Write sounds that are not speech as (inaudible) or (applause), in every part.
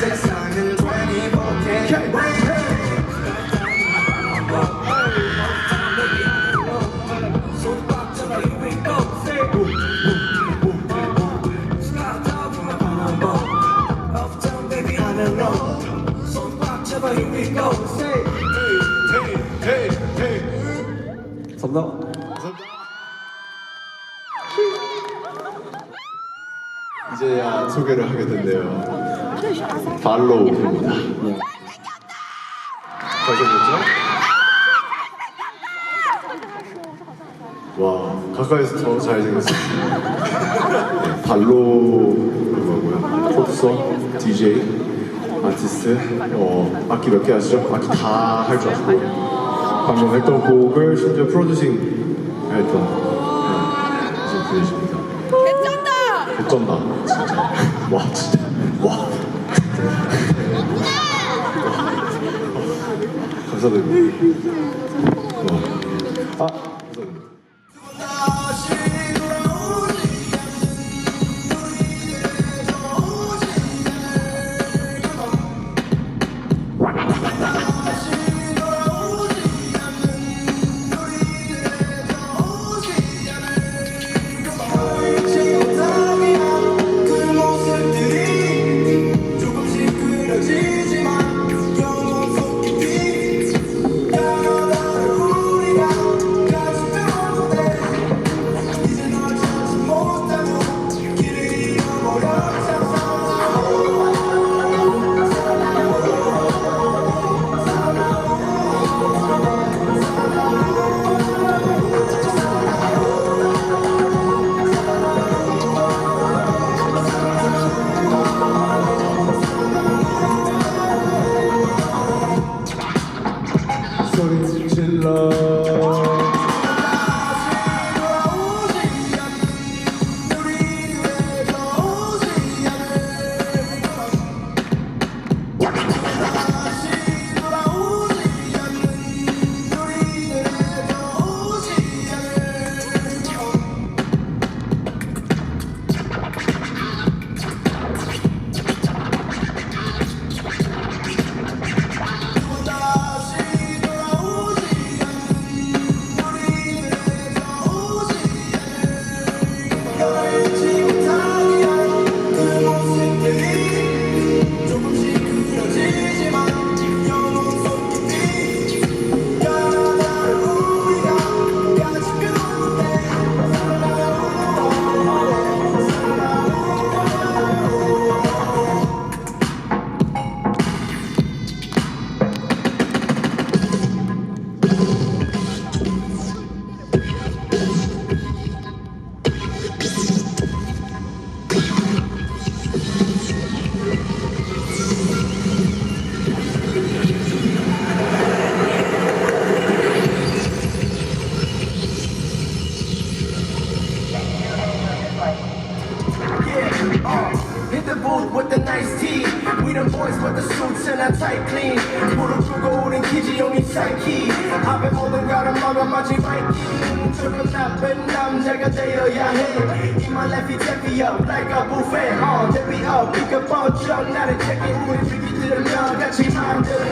24K 이제야 소개를 하게 된대요. 발로우입니다. 잘생겼죠? 와 가까이서 더 잘생겼어요. 네, 발로우고요. 프로듀서, DJ, 아티스트, 어, 악기 몇개 하시죠? 악기 다 할 줄 아시고 방금 했던 곡을 심지어 프로듀싱 했던 네, 분이십니다. 개쩐다! 어쩐다 진짜 (laughs) 와 진짜 와 감사드립니다 와. 아 the boys with the suits and a tight clean. 무릎 꿇고 우린 키지 용이 사이키. 앞에 모든 가는 막아 마치 바이킹. 형처럼 나쁜 남자가 되어야 해 이만 left it heavy up like a buffet uh, Let me up 비가 번쩍 나를 check it 우리 비비 들으면 같이 마음대로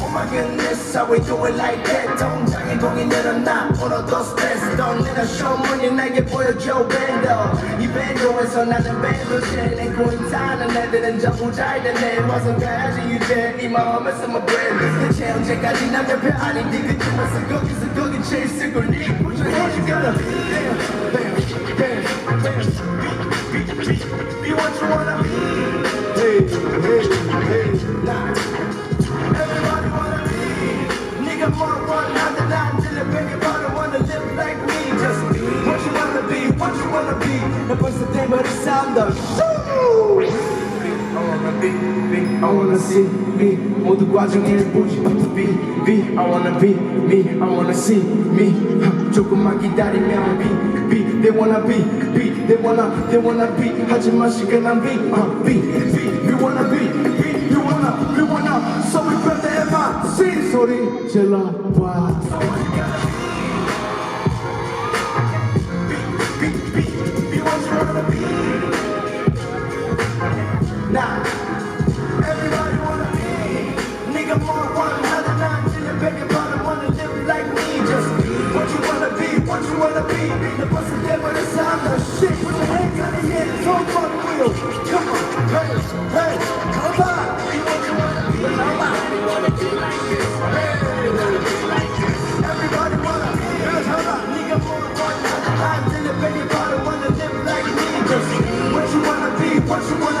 Oh my goodness how we do it like that 동장에 공이 늘어나 오늘도 스트레스 us show money 내게 보여줘 밴드 이 밴드에서 나는 밴드 내고 있다는 애들은 전부 잘 되 네 와서 가야지 이제 이 마음에서 my brand 대체 언제까지 남 옆에 아닌 네그 중에서 거기서 거기 제일 쓰고 네 Put your hands together Bam, bam, bam, bam Be, be, be, be what you wanna be Hey, hey, hey. Nah. Everybody wanna be Nigga more one hundred nine till the baby wanna wanna live like me Just be what you wanna be, what you wanna be 나 벌써 대머리 싸움다 I wanna see me 모두 과정에 보지 be, be I wanna be me, I wanna see me 하, 조금만 기다리면 be, be They wanna be, be They wanna, they wanna be 하지만 시간 안 be, uh, be, be We wanna be, be We wanna, we wanna So we grab the MIC 소리 질러봐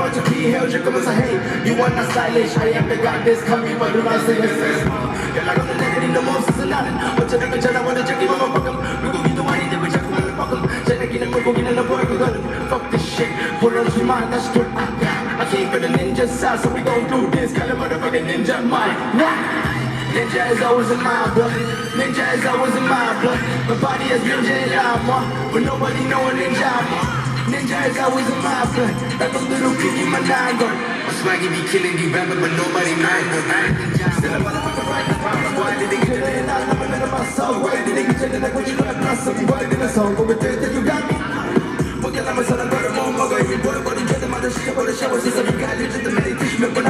about to be held, you come as a hate. You are not stylish, I am the goddess, call me what do I say, yes, yes. You're not gonna take it in the most, it's a lot. What's your name, I wanna check you, mama, fuck em. You go get the money, they will check you, mama, fuck. Check again, I'm gonna get in the boy, we gonna fuck this shit. Put on your mind, that's what I got. I came for the ninja side, so we gon' do this, call him motherfucking ninja mind. Nah. Ninja is always in my blood. Ninja is always in my blood. My body is ninja and I'm but nobody know a ninja. I'm Ninja is always a mobster. gun, like a little Nicki Minaj gun. My swaggy be killing these rappers, but nobody mind gun. Still a motherfucker riding the problem. Why did they get it in? I never let my soul. Why did they get it in? Like when you rap, not something. Why did I song go with that you got me? Porque la mesa la guarda, mo, mo, go, y mi pueblo, por el jet, the mother, she, the shower, she's a big guy, legitimately, teach me, but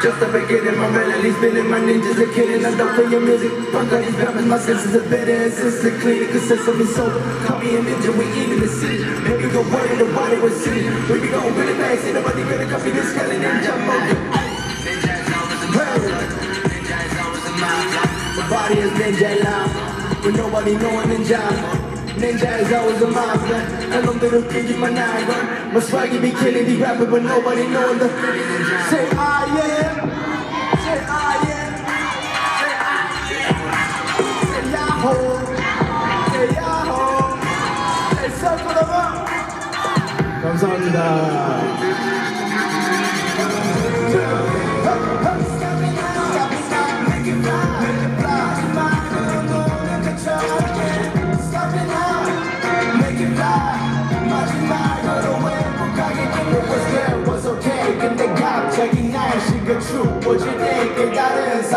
just a beginning, my melody spinning, my ninjas are killing. I don't play your music. Fuck all these my senses are better. It's just a clean, consists of me sober. Call me a ninja, we eating the city. Maybe go word in the body with city. We be going really fast, ain't nobody gonna copy this kind of ninja mode. My body is ninja love, but nobody know a ninja. Ninja is always a mafia, and I'm little thinking my nine gun. My swaggy be killing the rapper, but nobody know the. Say I am, say I am, say I am, say Yahoo, say Yahoo, say circle of up. 감사합니다.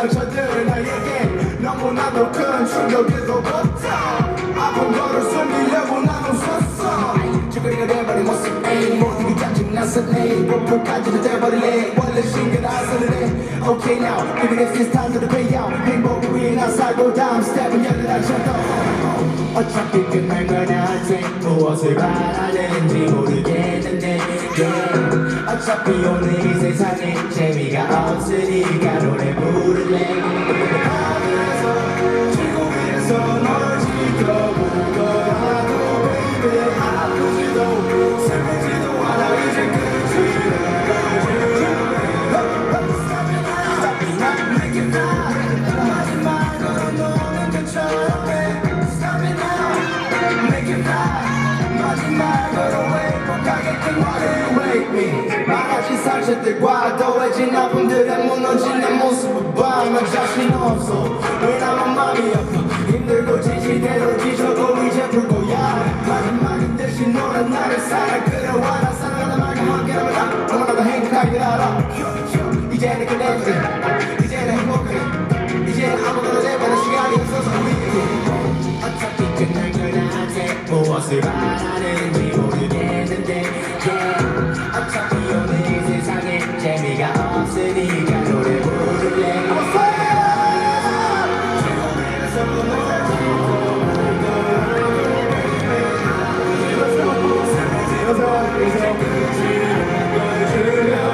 상처들 나에게 너무나도 큰 충격이로부터 아픈 거를 숨기려고 나도 섰어. 쭈그리가 돼버린 모습 에이 게 짜증나서 내 목표까지도 돼버릴래. 원래 신경나서는 해 Okay now even if it's time to the payout 행복을 위해 나 살고 다음 스텝은 여기 다쳤다 어차피 끝날 거나 돼 무엇을 바라는지 모르겠는데. 어차피 오늘 이 세상에 재미가 없으니까 아픔들에 무너진 내 모습을 봐나 자신 없어. 왜 나만 맘이 아파? 힘들고 지치대로 지쳐도 이제 풀 거야. 마지막인 대신 너는 나를 사랑 끌어와 나 사랑하는 말과 함께라면 나 너무나도 행복하게 알아 이제는 끝내주게 이제는 행복해 이제는 아무거나 내보는 시간이 없어서 우리 어차피 끝날 돼 무엇을 바라는지 Eu é o grande, grande Deus.